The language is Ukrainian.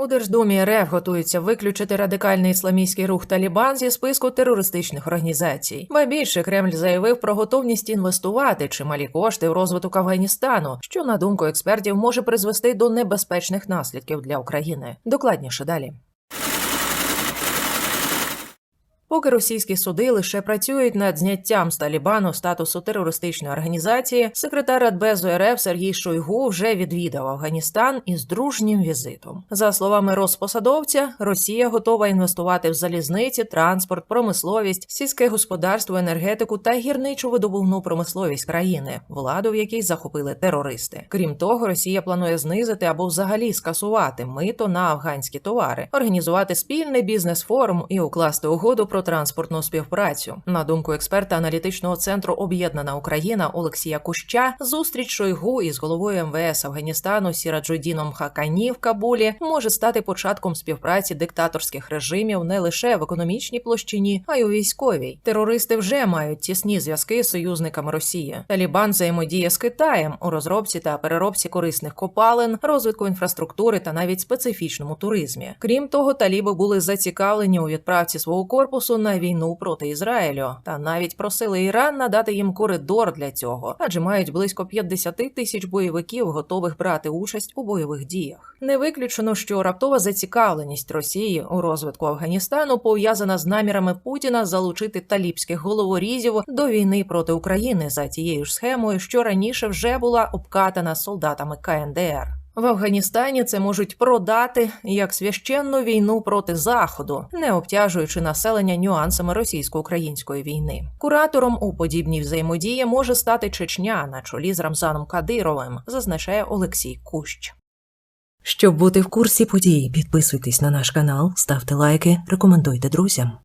У Держдумі РФ готується виключити радикальний ісламістський рух Талібан зі списку терористичних організацій. Ба більше Кремль заявив про готовність інвестувати чималі кошти в розвиток Афганістану, що на думку експертів може призвести до небезпечних наслідків для України. Докладніше далі. Поки російські суди лише працюють над зняттям з Талібану статусу терористичної організації, секретар Радбезу РФ Сергій Шойгу вже відвідав Афганістан із дружнім візитом. За словами розпосадовця, Росія готова інвестувати в залізниці, транспорт, промисловість, сільське господарство, енергетику та гірничу видобувну промисловість країни, владу в якій захопили терористи. Крім того, Росія планує знизити або взагалі скасувати мито на афганські товари, організувати спільний бізнес-форум і укласти угоду про транспортну співпрацю. На думку експерта аналітичного центру Об'єднана Україна Олексія Куща, зустріч Шойгу із головою МВС Афганістану Сіраджудіном Хакані в Кабулі може стати початком співпраці диктаторських режимів не лише в економічній площині, а й у військовій. Терористи вже мають тісні зв'язки з союзниками Росії. Талібан взаємодіє з Китаєм у розробці та переробці корисних копалин, розвитку інфраструктури та навіть специфічному туризмі. Крім того, таліби були зацікавлені у відправці свого корпусу на війну проти Ізраїлю та навіть просили Іран надати їм коридор для цього, адже мають близько 50 тисяч бойовиків, готових брати участь у бойових діях. Не виключено, що раптова зацікавленість Росії у розвитку Афганістану пов'язана з намірами Путіна залучити талібських головорізів до війни проти України за тією ж схемою, що раніше вже була обкатана солдатами КНДР. В Афганістані це можуть продати як священну війну проти заходу, не обтяжуючи населення нюансами російсько-української війни. Куратором у подібній взаємодії може стати Чечня на чолі з Рамзаном Кадировим, зазначає Олексій Кущ. Щоб бути в курсі подій, підписуйтесь на наш канал, ставте лайки, рекомендуйте друзям.